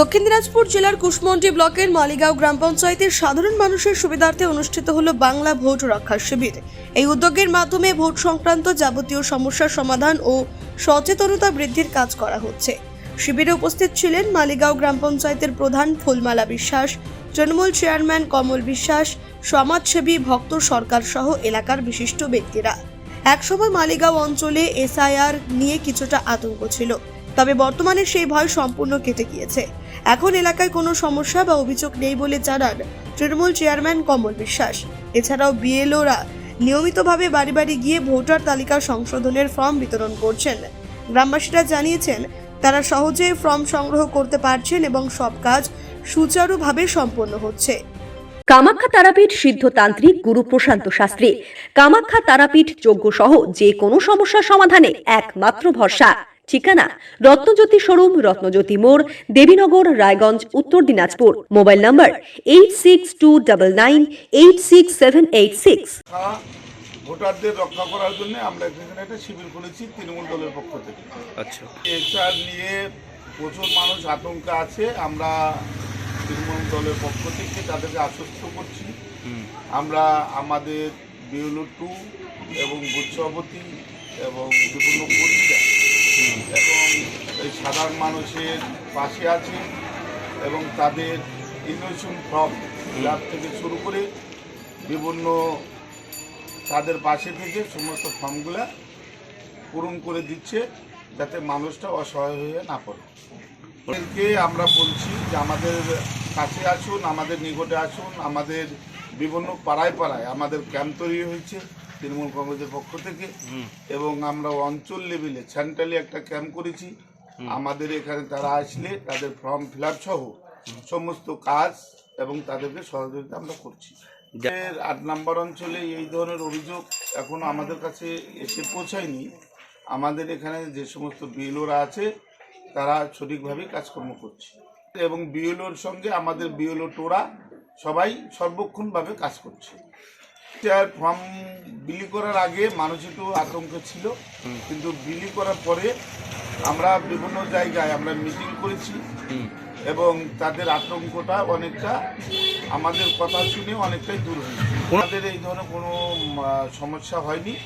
দক্ষিণ দিনাজপুর জেলার কুশমন্ডি ব্লকের মালিগাঁও গ্রাম পঞ্চায়েতের সাধারণ মানুষের সুবিধার্থে অনুষ্ঠিত হলো বাংলা ভোট রক্ষা শিবির। এই উদ্যোগের মাধ্যমে ভোট সংক্রান্ত যাবতীয় সমস্যার সমাধান ও সচেতনতা বৃদ্ধির কাজ করা হচ্ছে। শিবিরে উপস্থিত ছিলেন মালিগাঁও গ্রাম পঞ্চায়েতের প্রধান ফুলমালা বিশ্বাস, তৃণমূল চেয়ারম্যান কমল বিশ্বাস, সমাজসেবী ভক্ত সরকার সহ এলাকার বিশিষ্ট ব্যক্তিরা। একসময় মালিগাঁও অঞ্চলে এসআইআর নিয়ে কিছুটা আতঙ্ক ছিল। তবে বর্তমানে সেই ভয় সম্পূর্ণ কেটে গিয়েছে। এখন এলাকায় কোনো সমস্যা বা অভিযোগ নেই বলে জানান তৃণমূল চেয়ারম্যান কমল বিশ্বাস। এছাড়াও বিএলওরা নিয়মিতভাবে বাড়ি বাড়ি গিয়ে ভোটার তালিকা সংশোধনের ফর্ম বিতরণ করছেন। গ্রামবাসীরা জানিয়েছেন, তারা সহজে ফর্ম সংগ্রহ করতে পারছেন এবং সব কাজ সুচারুভাবে সম্পন্ন হচ্ছে। কামাখ্যা তারাপীঠ সিদ্ধতান্ত্রিক গুরু প্রশান্ত শাস্ত্রী। কামাখ্যা তারাপীঠ যজ্ঞ সহ যে কোনো সমস্যার সমাধানে একমাত্র ভরসা। ঠিকানা রত্নজ্যোতি শোরুম রত্নজ্যোতি মোড় Debinagar Raiganj Uttar Dinajpur. Mobile number eight six two double nine eight six seven eight six ভোটারদের রক্ষা করার জন্য আমরা এখানে একটা শিবির খুলেছি তৃণমূল দলের পক্ষ থেকে। আচ্ছা। এটা নিয়ে প্রচুর মানুষ আতঙ্কে আছে। আমরা তৃণমূল দলের পক্ষ থেকে তাদেরকে আশ্বস্ত করছি। আমরা আমাদের বিউলু টু এবং বুথ সভাপতি এবং বিভিন্ন কর্মীরা এবং এই সাধারণ মানুষের পাশে আছে এবং তাদের ইনোভেশন ফর্ম ফিল থেকে শুরু করে বিভিন্ন তাদের পাশে থেকে সমস্ত ফর্মগুলো পূরণ করে দিচ্ছে যাতে মানুষটা অসহায় হয়ে না পড়ে। আমরা বলছি যে আমাদের কাছে আসুন, আমাদের নিকটে আসুন, আমাদের বিভিন্ন পাড়ায় পাড়ায়, আমাদের ক্যাম্প তৈরি হয়েছে। তৃণমূল কংগ্রেসের পক্ষ থেকে এবং আমরা অঞ্চল লেভেলে সেন্ট্রালি একটা ক্যাম্প করেছি। আমাদের এখানে তারা আসলে তাদের ফর্ম ফিল সহ সমস্ত কাজ এবং তাদেরকে সহযোগিতা আমরা করছি। আট নম্বর অঞ্চলে এই ধরনের অভিযোগ এখনও আমাদের কাছে এসে পৌঁছায়নি। আমাদের এখানে যে সমস্ত বিএলওরা আছে তারা সঠিকভাবে কাজকর্ম করছে। এবং বিএলওর সঙ্গে আমাদের বিএলও টোরা সবাই সর্বক্ষণভাবে কাজ করছে। এটার ফর্ম বিলি করার আগে মানুষ একটু আতঙ্ক ছিল। কিন্তু বিলি করার পরে আমরা বিভিন্ন জায়গায় আমরা মিটিং করেছি। এবং তাদের আতঙ্কটা অনেকটা আমাদের কথা শুনে অনেকটাই দূর হয়েছে। আমাদের এই ধরনের কোনো সমস্যা হয়নি।